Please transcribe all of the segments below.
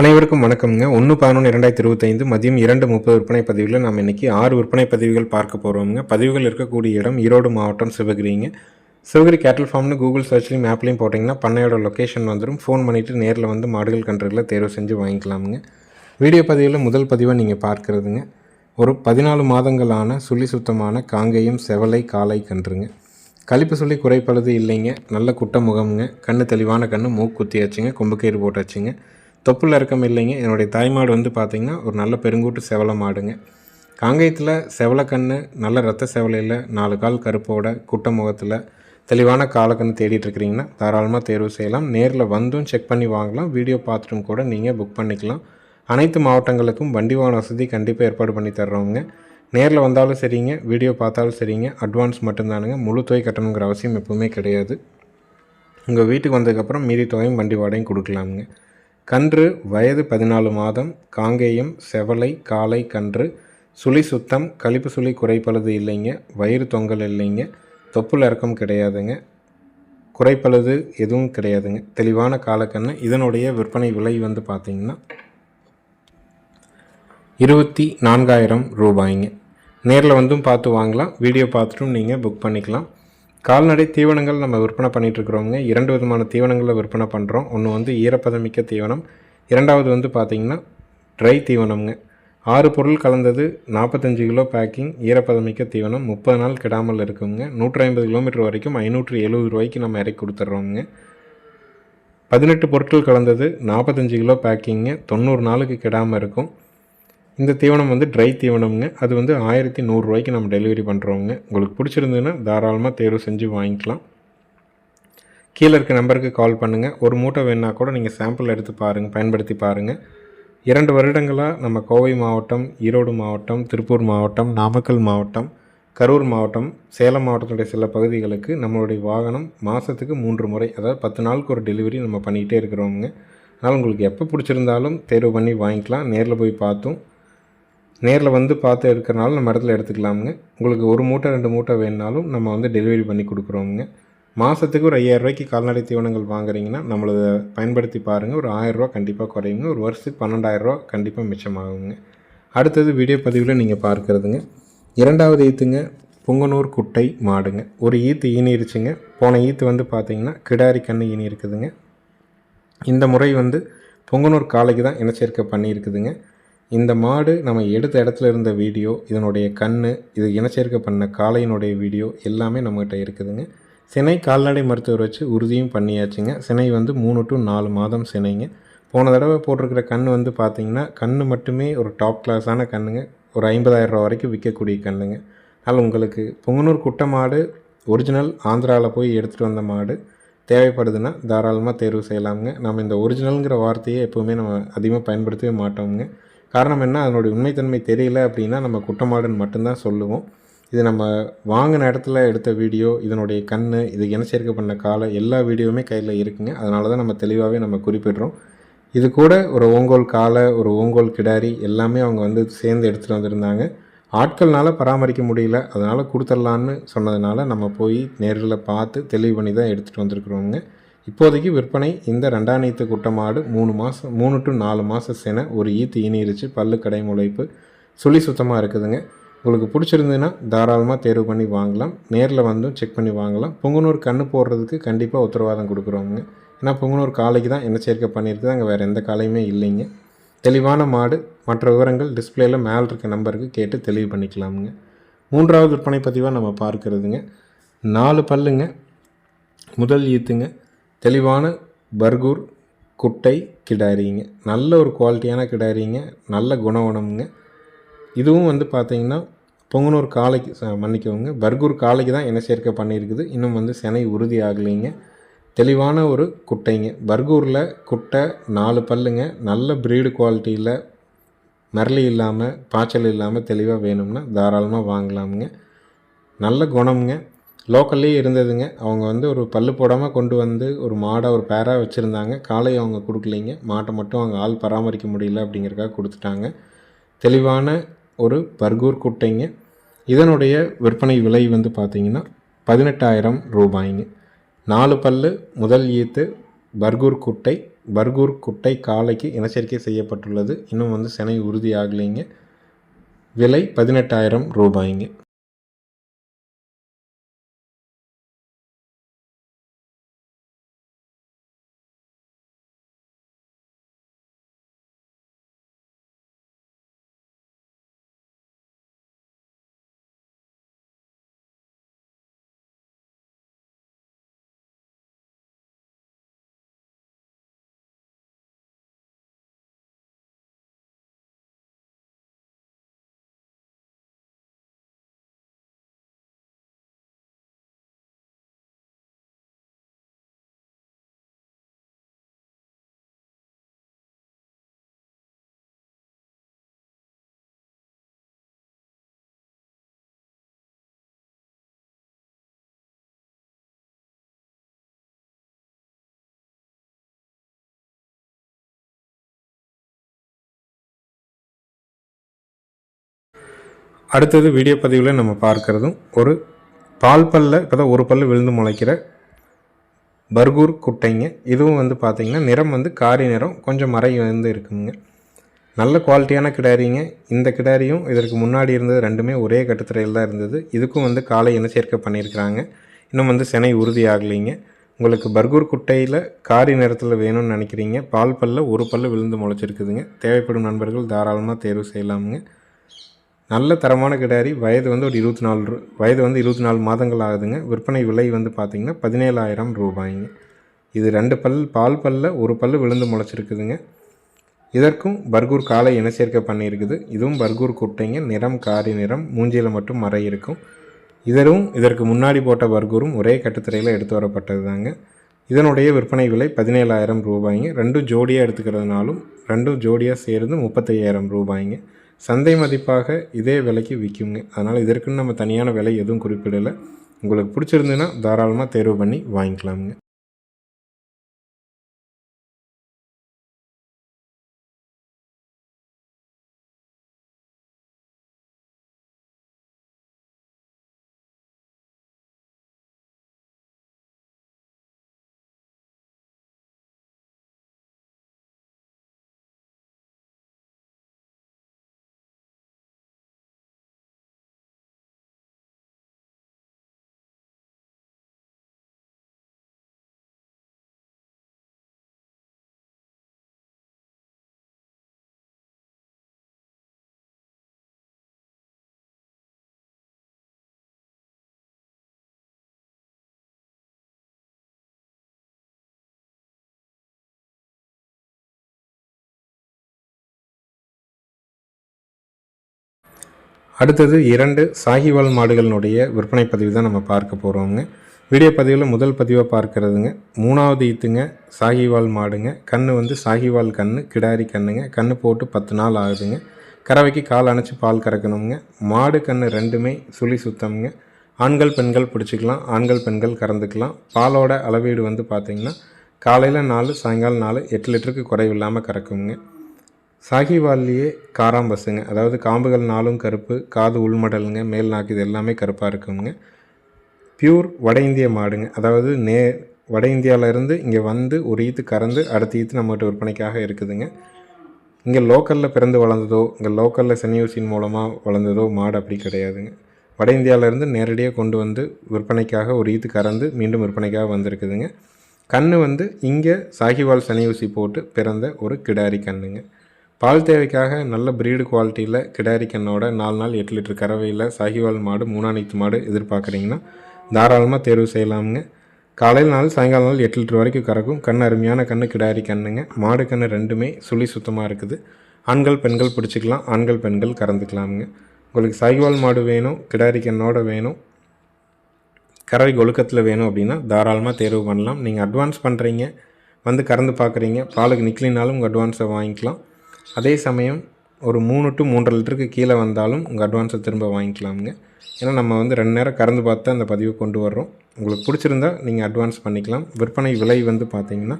அனைவருக்கும் வணக்கம்ங்க. ஒன்று பதினொன்று இரண்டாயிரத்தி இருபத்தைந்து மதியம் இரண்டு முப்பது விற்பனை பதிவுகளில் நாம் இன்றைக்கி ஆறு விற்பனை பதிவுகள் பார்க்க போகிறோம்ங்க பதிவுகள் இருக்கக்கூடிய இடம் ஈரோடு மாவட்டம் சிவகிரிங்க. சிவகிரி கேட்டல் ஃபார்ம்னு கூகுள் சர்ச்லேயும் ஆப்லேயும் போட்டிங்கன்னா பண்ணையோட லொக்கேஷன் வந்துடும் ஃபோன் பண்ணிவிட்டு நேரில் வந்து மாடுகள் கன்றுகளை தேர்வு செஞ்சு வாங்கிக்கலாமுங்க. வீடியோ பதிவில் முதல் பதிவாக நீங்கள் பார்க்குறதுங்க. ஒரு பதினாலு மாதங்களான சுழி சுத்தமான காங்கேயம் செவலை காலை கன்றுங்க. கழிப்பு சொல்லி குறைப்பழுது இல்லைங்க. நல்ல குட்ட முகம்ங்க கண்ணு தெளிவான கண்ணு மூக்கு குத்தியாச்சுங்க. கொம்புக்கயிறு போட்டாச்சுங்க. தொப்புள் இறக்கம் இல்லைங்க. என்னுடைய தாய்மாடு வந்து பார்த்திங்கன்னா ஒரு நல்ல பெருங்கூட்டு செவலை மாடுங்க. காங்கேயத்தில் செவலக்கண்ணு நல்ல ரத்த செவலையில் நாலு கால் கருப்போட குட்ட முகத்தில் தெளிவான காலக்கண்ணு தேடிட்டு இருக்கிறீங்கன்னா தாராளமாக தேர்வு செய்யலாம். நேரில் வந்தும் செக் பண்ணி வாங்கலாம். வீடியோ பார்த்துட்டும் கூட நீங்கள் புக் பண்ணிக்கலாம். அனைத்து மாவட்டங்களுக்கும் வண்டி வாகன வசதி கண்டிப்பாக ஏற்பாடு பண்ணி தர்றவங்க நேரில் வந்தாலும் சரிங்க வீடியோ பார்த்தாலும் சரிங்க. அட்வான்ஸ் மட்டும்தானுங்க. முழு தொகை கட்டணுங்கிற அவசியம் எப்பவுமே கிடையாது. உங்கள் வீட்டுக்கு வந்ததுக்கப்புறம் மீதி தொகையும் வண்டி வாடகையும் கொடுக்கலாமுங்க. கன்று வயது பதினாலு மாதம் காங்கேயம் செவலை காலை கன்று. சுழி சுத்தம் கழிப்பு சுழி குறைப்பழுது இல்லைங்க வயிறு தொங்கல் இல்லைங்க தொப்புள் இறக்கம் கிடையாதுங்க. குறைப்பழுது எதுவும் கிடையாதுங்க. தெளிவான காலக்கண்ணு. இதனுடைய விற்பனை விலை வந்து பார்த்திங்கன்னா இருபத்தி நான்காயிரம் ரூபாய்ங்க. நேரில் வந்தும் பார்த்து வாங்கலாம். வீடியோ பார்த்துட்டும் நீங்கள் புக் பண்ணிக்கலாம். கால்நடை தீவனங்கள் நம்ம விற்பனை பண்ணிகிட்ருக்குறோங்க இரண்டு விதமான தீவனங்களை விற்பனை பண்ணுறோம் ஒன்று வந்து ஈரப்பதமிக்க தீவனம் இரண்டாவது வந்து பார்த்திங்கன்னா ட்ரை தீவனம்ங்க. ஆறு பொருள் கலந்தது நாற்பத்தஞ்சு கிலோ பேக்கிங் ஈரப்பதமிக்க தீவனம் முப்பது நாள் கெடாமல் இருக்குங்க. நூற்றி ஐம்பது கிலோமீட்டர் வரைக்கும் ஐநூற்றி எழுபது ரூபாய்க்கு நம்ம இறக்கி கொடுத்துட்றோங்க பதினெட்டு பொருட்கள் கலந்தது நாற்பத்தஞ்சு கிலோ பேக்கிங்க தொண்ணூறு நாளுக்கு கெடாமல் இருக்கும். இந்த தீவனம் வந்து ட்ரை தீவனம்ங்க. அது வந்து ஆயிரத்தி நூறுரூவாய்க்கு நம்ம டெலிவரி பண்ணுறோங்க உங்களுக்கு பிடிச்சிருந்ததுன்னா தாராளமாக தேர்வு செஞ்சு வாங்கிக்கலாம். கீழே இருக்க நம்பருக்கு கால் பண்ணுங்கள் ஒரு மூட்டை வேணா கூட நீங்கள் சாம்பிள் எடுத்து பாருங்கள் பயன்படுத்தி பாருங்கள் இரண்டு வருடங்களாக நம்ம கோவை மாவட்டம் ஈரோடு மாவட்டம் திருப்பூர் மாவட்டம் நாமக்கல் மாவட்டம் கரூர் மாவட்டம் சேலம் மாவட்டத்துடைய சில பகுதிகளுக்கு நம்மளுடைய வாகனம் மாதத்துக்கு மூன்று முறை அதாவது பத்து நாளுக்கு ஒரு டெலிவரி நம்ம பண்ணிகிட்டே இருக்கிறோங்க அதனால் உங்களுக்கு எப்போ பிடிச்சிருந்தாலும் தேர்வு பண்ணி வாங்கிக்கலாம். நேரில் போய் பார்த்தும். நேரில் வந்து பார்த்து எடுக்கிறனாலும் நம்ம இடத்துல எடுத்துக்கலாமுங்க. உங்களுக்கு ஒரு மூட்டை ரெண்டு மூட்டை வேணுனாலும் நம்ம வந்து டெலிவரி பண்ணி கொடுக்குறோமுங்க. மாதத்துக்கு ஒரு ஐயாயிரரூவாய்க்கு கால்நடை தீவனங்கள் வாங்குறீங்கன்னா நம்மளதை பயன்படுத்தி பாருங்கள் ஒரு ஆயிரரூவா கண்டிப்பாக குறையுங்க. ஒரு வருஷத்துக்கு பன்னெண்டாயிரரூவா கண்டிப்பாக மிச்சமாகுங்க. அடுத்தது வீடியோ பதிவில் நீங்கள் பார்க்குறதுங்க. இரண்டாவது ஈத்துங்க புங்கனூர் குட்டை மாடுங்க. ஒரு ஈத்து ஈனிருச்சுங்க. போன ஈத்து வந்து பார்த்திங்கன்னா கிடாரி கண்ணு ஈனி இருக்குதுங்க இந்த முறை வந்து பொங்கனூர் காளைக்கு தான் இனச்சேர்க்கை பண்ணியிருக்குதுங்க. இந்த மாடு நம்ம எடுத்த இடத்துல இருந்த வீடியோ இதனுடைய கண் இது இனச்சேர்க்கை பண்ண காளையினுடைய வீடியோ எல்லாமே நம்மகிட்ட இருக்குதுங்க. சினை கால்நடை மருத்துவர் வச்சு உறுதியும் பண்ணியாச்சுங்க. சினை வந்து மூணு டு நாலு மாதம் சினைங்க. போன தடவை போட்டிருக்கிற கண் வந்து பார்த்திங்கன்னா கண் மட்டுமே ஒரு டாப் கிளாஸான கண்ணுங்க. ஒரு ஐம்பதாயிரம் ரூபா வரைக்கும் விற்கக்கூடிய கண்ணுங்க. அதனால் உங்களுக்கு பொங்கனூர் குட்டை மாடு ஒரிஜினல் ஆந்திராவில் போய் எடுத்துகிட்டு வந்த மாடு தேவைப்படுதுன்னா தாராளமாக தேர்வு செய்யலாமுங்க. நம்ம இந்த ஒரிஜினலுங்கிற வார்த்தையை எப்போவுமே நம்ம அதிகமாக பயன்படுத்தவே மாட்டோமுங்க. காரணம் என்ன? அதனுடைய உண்மைத்தன்மை தெரியல அப்படின்னா நம்ம குட்டமாடுன்னு மட்டும்தான் சொல்லுவோம். இது நம்ம வாங்கின இடத்துல எடுத்த வீடியோ இதனுடைய கண் இது இனச்சேர்க்கை பண்ண காலை எல்லா வீடியோவுமே கையில் இருக்குங்க. அதனால தான் நம்ம தெளிவாகவே நம்ம குறிப்பிடுறோம். இது கூட ஒரு ஓங்கோல் காலை ஒரு ஓங்கோல் கிடாரி எல்லாமே அவங்க வந்து சேர்ந்து எடுத்துகிட்டு வந்திருந்தாங்க. ஆட்கள்னால் பராமரிக்க முடியல. அதனால் கொடுத்துடலான்னு சொன்னதுனால நம்ம போய் நேரில் பார்த்து தெளிவு பண்ணி தான் எடுத்துகிட்டு வந்திருக்கிறோங்க. இப்போதைக்கு விற்பனை இந்த ரெண்டாணைத்து நீத்து குட்டை மாடு மூணு மாதம் மூணு டு நாலு மாதம் சென ஒரு ஈத்து ஈனிருச்சு பல்லு கடை முளைப்பு சுழி சுத்தமாக இருக்குதுங்க. உங்களுக்கு பிடிச்சிருந்ததுன்னா தாராளமாக தேர்வு பண்ணி வாங்கலாம். நேரில் வந்தும் செக் பண்ணி வாங்கலாம். பொங்கனூர் கண்ணு போடுறதுக்கு கண்டிப்பாக உத்தரவாதம் கொடுக்குறோங்க ஏன்னா பொங்கனூர் காலைக்கு தான் என்ன சேர்க்கை பண்ணியிருக்குது அங்கே வேறு எந்த காலையுமே இல்லைங்க. தெளிவான மாடு. மற்ற விவரங்கள் டிஸ்பிளேயில் மேலே இருக்க நம்பருக்கு கேட்டு தெளிவு பண்ணிக்கலாமுங்க. மூன்றாவது விற்பனை பதிவாக நம்ம பார்க்குறதுங்க. நாலு பல்லுங்க. முதல் ஈத்துங்க. தெளிவான பர்கூர் குட்டை கிடாரிங்க. நல்ல ஒரு குவாலிட்டியான கிடாரிங்க. நல்ல குணவனமுங்க. இதுவும் வந்து பார்த்திங்கன்னா பொங்கனூர் காளைக்கு ச- பர்கூர் காளைக்கு தான் இன சேர்க்கை பண்ணியிருக்குது. இன்னும் வந்து செனை உறுதி ஆகலைங்க. தெளிவான ஒரு குட்டைங்க. பர்கூரில் குட்டை நாலு பல்லுங்க. நல்ல ப்ரீடு குவாலிட்டியில் மரளி இல்லாமல் பாய்ச்சல் இல்லாமல் தெளிவாக வேணும்னா தாராளமாக வாங்கலாமுங்க. நல்ல குணம்ங்க. லோக்கல்லே இருந்ததுங்க. அவங்க வந்து ஒரு பல்லு போடாமல் கொண்டு வந்து ஒரு மாடை ஒரு பேராக வச்சுருந்தாங்க. காலையை அவங்க கொடுக்கலைங்க. மாட்டை மட்டும் அவங்க ஆள் பராமரிக்க முடியல அப்படிங்கிறக்காக கொடுத்துட்டாங்க. தெளிவான ஒரு பர்கூர் குட்டைங்க. இதனுடைய விற்பனை விலை வந்து பார்த்திங்கன்னா பதினெட்டாயிரம் ரூபாய்ங்க. நாலு பல்லு முதல் ஈத்து பர்கூர் குட்டை. பர்கூர் குட்டை காளைக்கு இனச்சரிக்கை செய்யப்பட்டுள்ளது. இன்னும் வந்து சினை உறுதியாகலைங்க விலை பதினெட்டாயிரம் ரூபாய்ங்க. அடுத்தது வீடியோ பதிவில் நம்ம பார்க்குறதும் ஒரு பால் பல்ல இப்போ தான் ஒரு பல்லு விழுந்து முளைக்கிற பர்கூர் குட்டைங்க. இதுவும் வந்து பார்த்திங்கன்னா நிறம் வந்து காரி நிறம் கொஞ்சம் மறை வந்து இருக்குங்க. நல்ல குவாலிட்டியான கிடாரிங்க. இந்த கிடாரியும் இதற்கு முன்னாடி இருந்தது ரெண்டுமே ஒரே கட்டுத்துறையில் தான் இருந்தது. இதுக்கும் வந்து காலை இன சேர்க்கை பண்ணியிருக்கிறாங்க இன்னும் வந்து செனை உறுதி ஆகலைங்க. உங்களுக்கு பர்கூர் குட்டையில் காரி நிறத்தில் வேணும்னு நினைக்கிறீங்க. பால் பல்ல ஒரு பல்லு விழுந்து முளைச்சிருக்குதுங்க. தேவைப்படும் நண்பர்கள் தாராளமாக தேர்வு செய்யலாமுங்க. நல்ல தரமான கிடாரி வயது வந்து ஒரு இருபத்தி நாலு ரூ வயது வந்து இருபத்தி நாலு மாதங்கள் ஆகுதுங்க. விற்பனை விலை வந்து பார்த்திங்கன்னா பதினேழாயிரம் ரூபாய்ங்க. இது ரெண்டு பல் பால் பல்ல ஒரு பல் விழுந்து முளைச்சிருக்குதுங்க. இதற்கும் பர்கூர் காலை இனச்சேர்க்கை பண்ணியிருக்குது. இதுவும் பர்கூர் குட்டைங்க. நிறம் காரி நிறம் மூஞ்சியில் மட்டும் மறை இருக்கும். இதரும் இதற்கு முன்னாடி போட்ட பர்கூரும் ஒரே கட்டுத்திரையில் எடுத்து வரப்பட்டது தாங்க இதனுடைய விற்பனை விலை பதினேழாயிரம் ரூபாய்ங்க. ரெண்டும் ஜோடியாக எடுத்துக்கிறதுனாலும் ரெண்டும் ஜோடியாக சேர்ந்து முப்பத்தையாயிரம் ரூபாய்ங்க. சந்தை மதிப்பாக இதே விலைக்கு விற்குங்க. அதனால் இதற்குன்னு நம்ம தனியான விலை எதுவும் குறிப்பிடலை. உங்களுக்கு பிடிச்சிருந்துன்னா தாராளமாக தேர்வு பண்ணி வாங்கிக்கலாமுங்க. அடுத்தது இரண்டு சாகிவால் மாடுகளினுடைய விற்பனை பதிவு தான் நம்ம பார்க்க போகிறோங்க வீடியோ பதிவில் முதல் பதிவாக பார்க்குறதுங்க. மூணாவது ஈத்துங்க சாகிவால் மாடுங்க. கன்று வந்து சாகிவால் கன்று கிடாரி கண்ணுங்க. கன்று போட்டு பத்து நாள் ஆகுதுங்க. கறவைக்கு கால் அணைச்சி பால் கறக்கணுங்க. மாடு கன்று ரெண்டுமே சுழி சுத்தம்ங்க. ஆண்கள் பெண்கள் பிடிச்சிக்கலாம். ஆண்கள் பெண்கள் கறந்துக்கலாம். பாலோட அளவீடு வந்து பார்த்திங்கன்னா காலையில் நாலு சாயங்காலம் நாலு எட்டு லிட்டருக்கு குறைவில்லாமல் கறக்குங்க. சாகிவால்லையே காராம்பசுங்க அதாவது காம்புகள் நாளும் கருப்பு காது உள்மடலுங்க மேல் நாக்கு இது எல்லாமே கருப்பாக இருக்குங்க பியூர் வட இந்திய மாடுங்க. அதாவது நே வட இந்தியாவிலேருந்து இங்கே வந்து ஒரு ஈத்து கறந்து அடுத்த ஈத்து நம்மகிட்ட விற்பனைக்காக இருக்குதுங்க. இங்கே லோக்கலில் பிறந்து வளர்ந்ததோ இங்கே லோக்கலில் சென்னியூசின் மூலமாக வளர்ந்ததோ மாடு அப்படி கிடையாதுங்க. வட இந்தியாவிலேருந்து நேரடியாக கொண்டு வந்து விற்பனைக்காக ஒரு ஈத்து கறந்து மீண்டும் விற்பனைக்காக வந்திருக்குதுங்க. கன்று வந்து இங்கே சாகிவால் சனியூசி போட்டு பிறந்த ஒரு கிடாரி கண்ணுங்க. பால் தேவைக்காக நல்ல ப்ரீடு குவாலிட்டியில் கிடாரி கண்ணோட நாலு நாள் எட்டு லிட்டர் கறவையில் சாகிவால் மாடு மூணாணித்து மாடு எதிர்பார்க்குறீங்கன்னா தாராளமாக தேர்வு செய்யலாமுங்க. காலையில் நாள் சாயங்காலம் நாள் எட்டு லிட்டர் வரைக்கும் கறக்கும். கண் அருமையான கன்று கிடாரி கண்ணுங்க. மாடு கன்று ரெண்டுமே சுழி சுத்தமாக இருக்குது. ஆண்கள் பெண்கள் பிடிச்சிக்கலாம். ஆண்கள் பெண்கள் கறந்துக்கலாமுங்க. உங்களுக்கு சாகிவால் மாடு வேணும் கிடாரி கண்ணோட வேணும் கறவை ஒழுக்கத்தில் வேணும் அப்படின்னா தாராளமாக தேர்வு பண்ணலாம். நீங்கள் அட்வான்ஸ் பண்ணுறீங்க வந்து கறந்து பார்க்குறீங்க பாலுக்கு நிற்கலினாலும் உங்கள் அட்வான்ஸை வாங்கிக்கலாம். அதே சமயம் ஒரு மூணு டு மூன்றரை லிட்டருக்கு கீழே வந்தாலும் உங்கள் அட்வான்ஸை திரும்ப வாங்கிக்கலாமுங்க. ஏன்னா நம்ம வந்து ரெண்டு நேரம் கறந்து பார்த்து அந்த பதிவை கொண்டு வர்றோம். உங்களுக்கு பிடிச்சிருந்தா நீங்கள் அட்வான்ஸ் பண்ணிக்கலாம். விற்பனை விலை வந்து பார்த்திங்கன்னா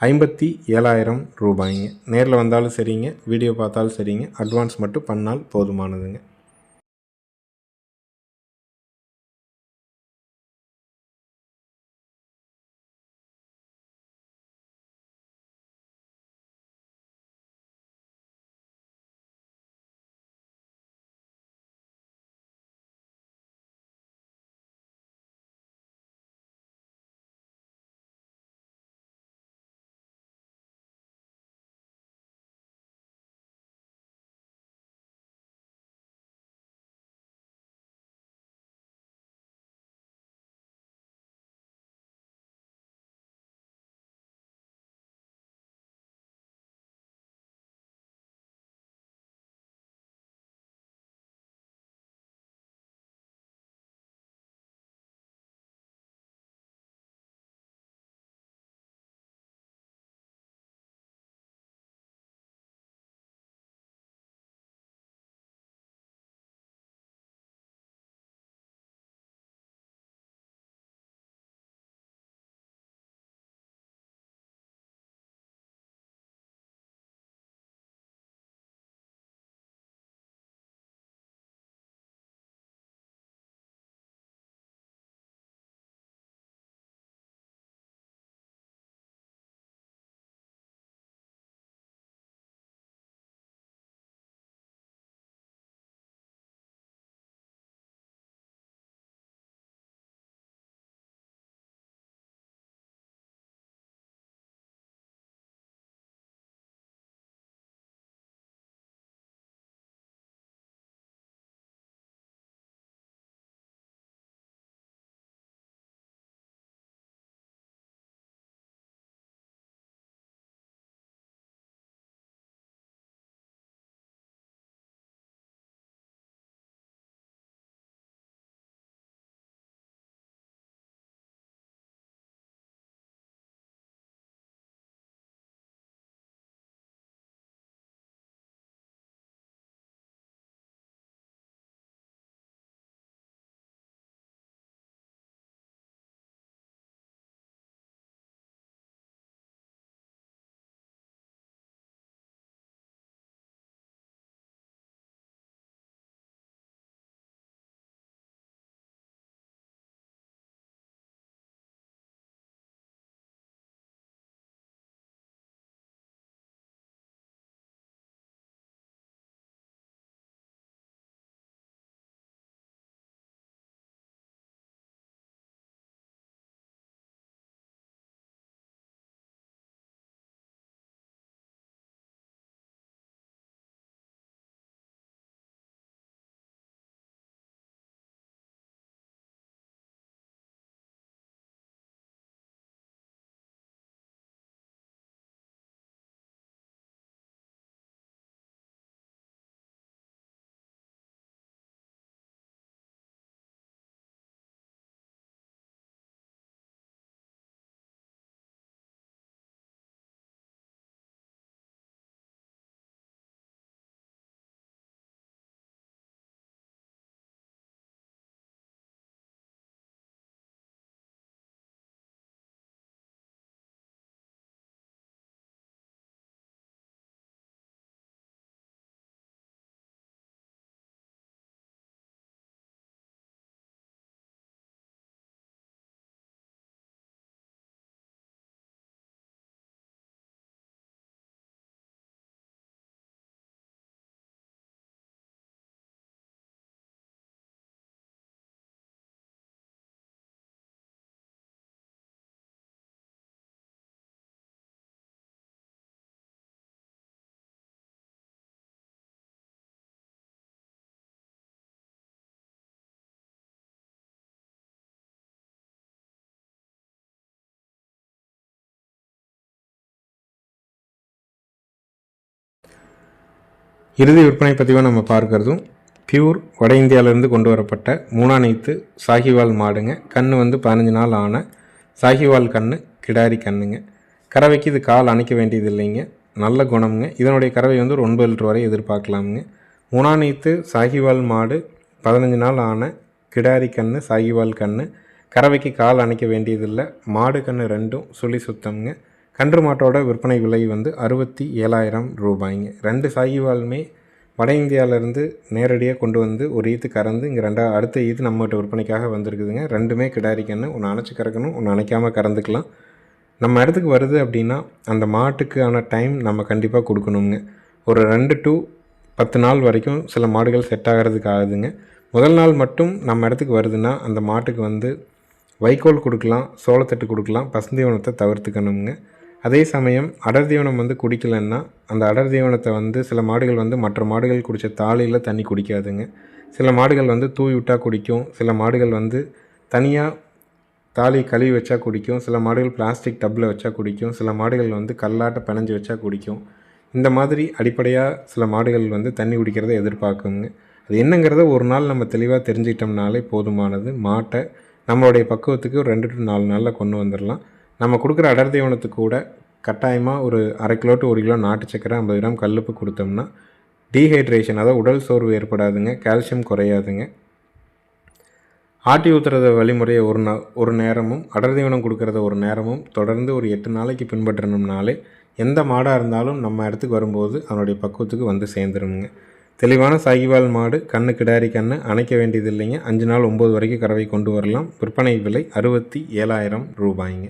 ஐம்பத்தி ஏழாயிரம் ரூபாய்ங்க. நேரில் வந்தாலும் சரிங்க வீடியோ பார்த்தாலும் சரிங்க. அட்வான்ஸ் மட்டும் பண்ணால் போதுமானதுங்க. இறுதி விற்பனை பதிவாக நம்ம பார்க்கறதும் பியூர் வட இந்தியாவிலேருந்து கொண்டு வரப்பட்ட மூணானைத்து சாகிவால் மாடுங்க. கன்று வந்து பதினஞ்சு நாள் ஆன சாகிவால் கன்று கிடாரி கண்ணுங்க. கறவைக்கு இது கால் அணைக்க வேண்டியது இல்லைங்க. நல்ல குணம்ங்க. இதனுடைய கறவை வந்து ஒரு ஒன்பது லிட்டர் வரை எதிர்பார்க்கலாமுங்க. மூணானைத்து சாகிவால் மாடு பதினஞ்சு நாள் ஆன கிடாரி கன்று சாகிவால் கன்று கறவைக்கு கால் அணைக்க வேண்டியதில்லை. மாடு கன்று ரெண்டும் சுழி சுத்தம்ங்க. கன்று மாட்டோட விற்பனை விலை வந்து அறுபத்தி ஏழாயிரம் ரூபாய்ங்க. ரெண்டு சாகிவாலுமே வட இந்தியாவிலேருந்து நேரடியாக கொண்டு வந்து ஒரு ஈத்து கறந்து இங்கே ரெண்டா அடுத்த ஈத்து நம்மகிட்ட விற்பனைக்காக வந்திருக்குதுங்க. ரெண்டுமே கிடாரிக்கன்னு ஒன்று அணைச்சி கறக்கணும் ஒன்று அணைக்காமல் கறந்துக்கலாம். நம்ம இடத்துக்கு வருது அப்படின்னா அந்த மாட்டுக்கான டைம் நம்ம கண்டிப்பாக கொடுக்கணுங்க. ஒரு ரெண்டு டு பத்து நாள் வரைக்கும் சில மாடுகள் செட் ஆகிறதுக்கு ஆகுதுங்க. முதல் நாள் மட்டும் நம்ம இடத்துக்கு வருதுன்னா அந்த மாட்டுக்கு வந்து வைக்கோல் கொடுக்கலாம் சோளத்தட்டு கொடுக்கலாம் பசுந்தீவனத்தை தவிர்த்துக்கணுங்க. அதே சமயம் அடர் தீவனம் வந்து குடிக்கலைன்னா அந்த அடர் தீவனத்தை வந்து சில மாடுகள் வந்து மற்ற மாடுகள் குடித்த தாலியில் தண்ணி குடிக்காதுங்க. சில மாடுகள் வந்து தூவி விட்டால் குடிக்கும். சில மாடுகள் வந்து தனியாக தாலி கழுவி வச்சா குடிக்கும். சில மாடுகள் பிளாஸ்டிக் டப்பில் வச்சா குடிக்கும். சில மாடுகள் வந்து கல்லாட்ட பிணைஞ்சு வச்சா குடிக்கும். இந்த மாதிரி அடிப்படையாக சில மாடுகள் வந்து தண்ணி குடிக்கிறத எதிர்பார்க்குங்க. அது என்னங்கிறத ஒரு நாள் நம்ம தெளிவாக தெரிஞ்சுக்கிட்டோம்னாலே போதுமானது. மாட்டை நம்மளுடைய பக்குவத்துக்கு ஒரு ரெண்டு டு நாலு நாளில் கொண்டு வந்துடலாம் நம்ம கொடுக்குற அடர் தீவனத்துக்கு கூட கட்டாயமாக ஒரு அரை கிலோ டு ஒரு கிலோ நாட்டு சக்கரை ஐம்பது கிராம் கல்லுப்பு கொடுத்தோம்னா டீஹைட்ரேஷன் அதாவது உடல் சோர்வு ஏற்படாதுங்க கால்சியம் குறையாதுங்க. ஆட்டி ஊற்றுறத வழிமுறையை ஒரு நா ஒரு நேரமும் அடர் தீவனம் கொடுக்கறத ஒரு நேரமும் தொடர்ந்து ஒரு எட்டு நாளைக்கு பின்பற்றணும்னாலே எந்த மாடாக இருந்தாலும் நம்ம இடத்துக்கு வரும்போது அதனுடைய பக்குவத்துக்கு வந்து சேர்ந்துருங்க தெளிவான சாகிவால் மாடு கண்ணு கிடாரி கண்ணு அணைக்க வேண்டியது இல்லைங்க அஞ்சு நாள் ஒம்பது வரைக்கும் கறவை கொண்டு வரலாம். விற்பனை விலை அறுபத்தி ஏழாயிரம் ரூபாய்ங்க.